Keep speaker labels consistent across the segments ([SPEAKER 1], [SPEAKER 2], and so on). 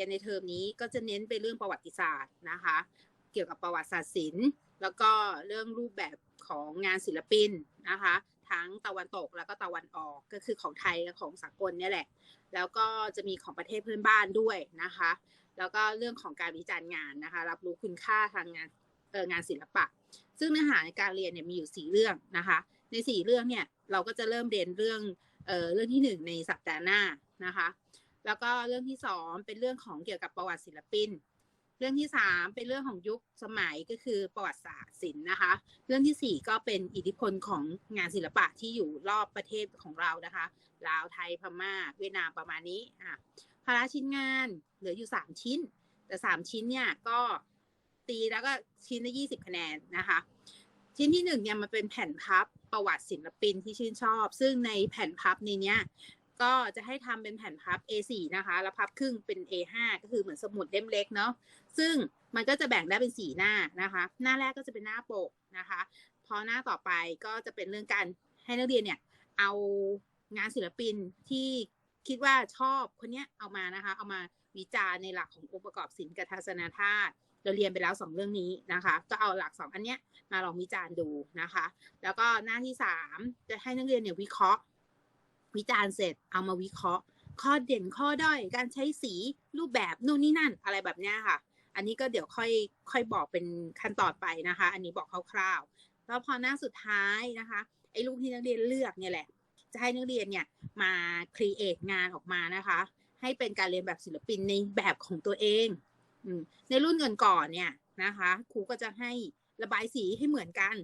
[SPEAKER 1] ยนในเทอมนี้ก็จะเน้นไปเรื่องประวัติศาสตร์นะคะ เกี่ยวกับประวัติศาสตร์ศิลป์แล้วก็เรื่องรูปแบบของงานศิลปินนะคะ ทั้งตะวันตกแล้วก็ตะวันออกก็คือของไทยกับของสากลเนี่ยแหละ แล้วก็จะมีของประเทศเพื่อนบ้านด้วยนะคะ แล้วก็เรื่องของการวิจารณ์งานนะคะ รับรู้คุณค่าทางงานเอองานศิลปะ ซึ่งเนื้อหาในการเรียนเนี่ยมีอยู่สี่เรื่องนะคะ ในสี่เรื่องเนี่ยเราก็จะเริ่มเรียนเรื่องเออเรื่องที่หนึ่งในสัปดาห์หน้านะคะ แล้วก็เรื่องที่สองเป็นเรื่องของเกี่ยวกับประวัติศิลปิน เรื่องที่สามเป็นเรื่องของยุคสมัยก็คือประวัติศาสตร์ศิลป์นะคะ เรื่องที่สี่ก็เป็นอิทธิพลของงานศิลปะที่อยู่รอบประเทศของเรานะคะลาวไทยพม่า เวียดนามประมาณนี้อะภาระชิ้นงานเหลืออยู่สามชิ้น แต่สามชิ้นเนี่ยก็ตีแล้วก็ชิ้นละยี่สิบคะแนนนะคะ ชิ้นที่หนึ่งเนี่ยมันเป็นแผ่นพับประวัติศิลปินที่ชื่นชอบ ซึ่งในแผ่นพับในเนี้ย ก็จะให้ทำเป็นแผ่นพับ A4 นะคะ แล้วพับครึ่งเป็น A5 ก็คือเหมือนสมุดเล่มเล็กเนาะซึ่งมันก็จะแบ่งได้เป็นสีหน้านะคะ หน้าแรกก็จะเป็นหน้าปกนะคะ พอหน้าต่อไปก็จะเป็นเรื่องการให้นักเรียนเนี่ยเอางานศิลปินที่คิดว่าชอบคนเนี้ยเอามานะคะ เอามาวิจารณ์ในหลักขององค์ประกอบศิลป์กับทัศนธาตุเราเรียนไปแล้วสองเรื่องนี้นะคะ ก็เอาหลักสองอันเนี้ยมาลองวิจารณ์ดูนะคะ แล้วก็หน้าที่สามจะให้นักเรียนเนี่ยวิเคราะห์ วิจารณ์เสร็จเอามาวิเคราะห์ ข้อเด่นข้อด้อยการใช้สีรูปแบบนู่นนี่นั่นอะไรแบบเนี้ยค่ะ อันนี้ก็เดี๋ยวค่อยค่อยบอกเป็นขั้นตอนไปนะคะ อันนี้บอกคร่าวๆแล้วพอหน้าสุดท้ายนะคะไอ้รูปที่นักเรียนเลือกเนี่ยแหละ จะให้นักเรียนเนี่ยมาครีเอทงานออกมานะคะ ให้เป็นการเรียนแบบศิลปินในแบบของตัวเองอในรุ่นเงินก่อนเนี่ยนะคะครูก็จะให้ระบายสีให้เหมือนกัน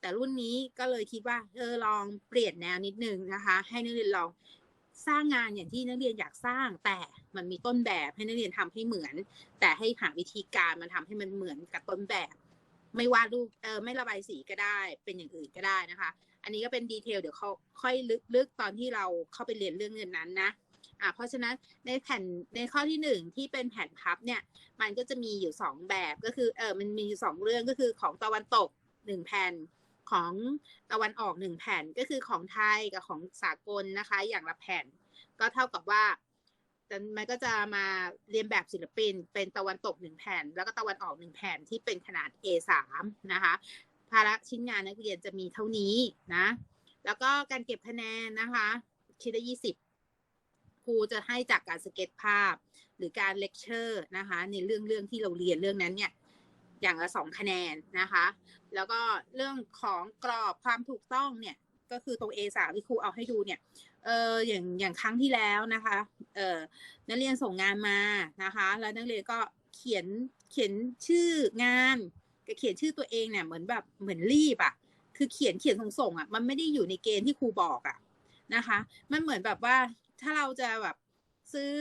[SPEAKER 1] แต่รุ่นนี้ก็เลยคิดว่าเออลองเปลี่ยนแนวนิดนึงนะคะ ให้นักเรียนลองสร้างงานอย่างที่นักเรียนอยากสร้าง แต่มันมีต้นแบบให้นักเรียนทำให้เหมือน แต่ให้หาวิธีการมาทำให้มันเหมือนกับต้นแบบ ไม่วาดรูปเออไม่ระบายสีก็ได้ เป็นอย่างอื่นก็ได้นะคะ อันนี้ก็เป็นดีเทลเดี๋ยวเขาค่อยลึกๆตอนที่เราเข้าไปเรียนเรื่องเงินนั้นนะอ่าเพราะฉะนั้นในแผ่นในข้อที่หนึ่งที่เป็นแผ่นพับเนี่ยมันก็จะมีอยู่สองแบบก็คือเออมันมีอยู่สองเรื่องก็คือของตะวันตกหนึ่งแผ่น ของตะวันออกหนึ่งแผ่นก็คือของไทยกับของสากลนะคะ อย่างละแผ่น ก็เท่ากับว่ามันก็จะมาเรียนแบบศิลปิน เป็นตะวันตกหนึ่งแผ่น แล้วก็ตะวันออกหนึ่งแผ่นที่เป็นขนาด A3 นะคะภาระชิ้นงานนักเรียนจะมีเท่านี้นะ แล้วก็การเก็บคะแนนนะคะชิ้นละยี่สิบครูจะให้จากการสเก็ตภาพ หรือการเลคเชอร์นะคะ ในเรื่องเรื่องที่เราเรียนเรื่องนั้นเนี่ย อย่างละสองคะแนนนะคะ แล้วก็เรื่องของกรอบความถูกต้องเนี่ยก็คือตรง A3 ที่ครูเอาให้ดูเนี่ย เอออย่างอย่างครั้งที่แล้วนะคะ เออนักเรียนส่งงานมานะคะ แล้วนักเรียนก็เขียนเขียนชื่องานกับเขียนชื่อตัวเองเนี่ยเหมือนแบบเหมือนรีบอะ่ะ คือเขียนเขียนส่งส่งอะ่ะ มันไม่ได้อยู่ในเกณฑ์ที่ครูบอกอะ่ะนะคะ มันเหมือนแบบว่าถ้าเราจะแบบซื้อ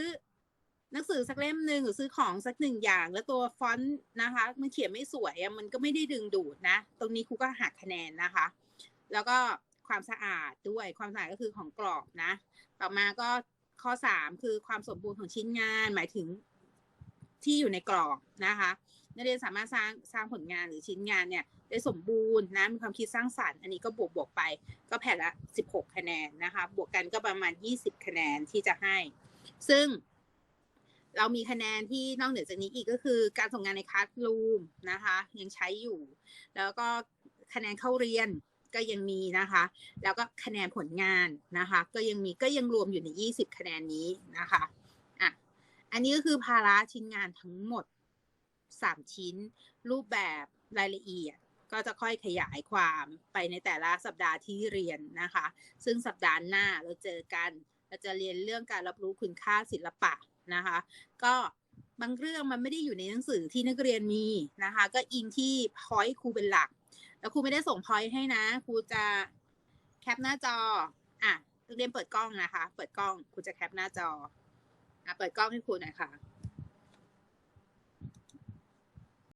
[SPEAKER 1] หนังสือสักเล่มหนึ่งหรือซื้อของสักหนึ่งอย่าง แล้วตัวฟอนต์นะคะ มันเขียนไม่สวยมันก็ไม่ได้ดึงดูดนะ ตรงนี้ครูก็หักคะแนนนะคะ แล้วก็ความสะอาดด้วยความสะอาดก็คือของกรอบนะ ต่อมาก็ข้อสามคือความสมบูรณ์ของชิ้นงานหมายถึงที่อยู่ในกรอบนะคะนักเรียนสามารถสร้างสร้างผลงานหรือชิ้นงานเนี่ยได้สมบูรณ์นะมีความคิดสร้างสรรค์อันนี้ก็บวกบวกไป ก็แผ่นละ 16 คะแนนนะคะ บวกกันก็ประมาณ 20 คะแนนที่จะให้ ซึ่ง เรามีคะแนนที่นอกเหนือจากนี้อีกก็คือการส่งงานในคลาสรูมนะคะ ยังใช้อยู่ แล้วก็คะแนนเข้าเรียนก็ยังมีนะคะ แล้วก็คะแนนผลงานนะคะ ก็ยังมีก็ยังรวมอยู่ใน 20 คะแนนนี้นะคะอะอันนี้ก็คือภาระชิ้นงานทั้งหมด 3 ชิ้น รูปแบบรายละเอียดก็จะค่อยขยายความไปในแต่ละสัปดาห์ที่เรียนนะคะ ซึ่งสัปดาห์หน้าเราเจอกัน เราจะเรียนเรื่องการรับรู้คุณค่าศิลปะ นะคะ ก็บางเรื่องมันไม่ได้อยู่ในหนังสือที่นักเรียนมีนะคะ ก็อิงที่พอยต์ครูเป็นหลัก แล้วครูไม่ได้ส่งพอยต์ให้นะ ครูจะแคปหน้าจออะนักเรียนเปิดกล้องนะคะ เปิดกล้องครูจะแคปหน้าจออะเปิดกล้องให้ครูหน่อยค่ะ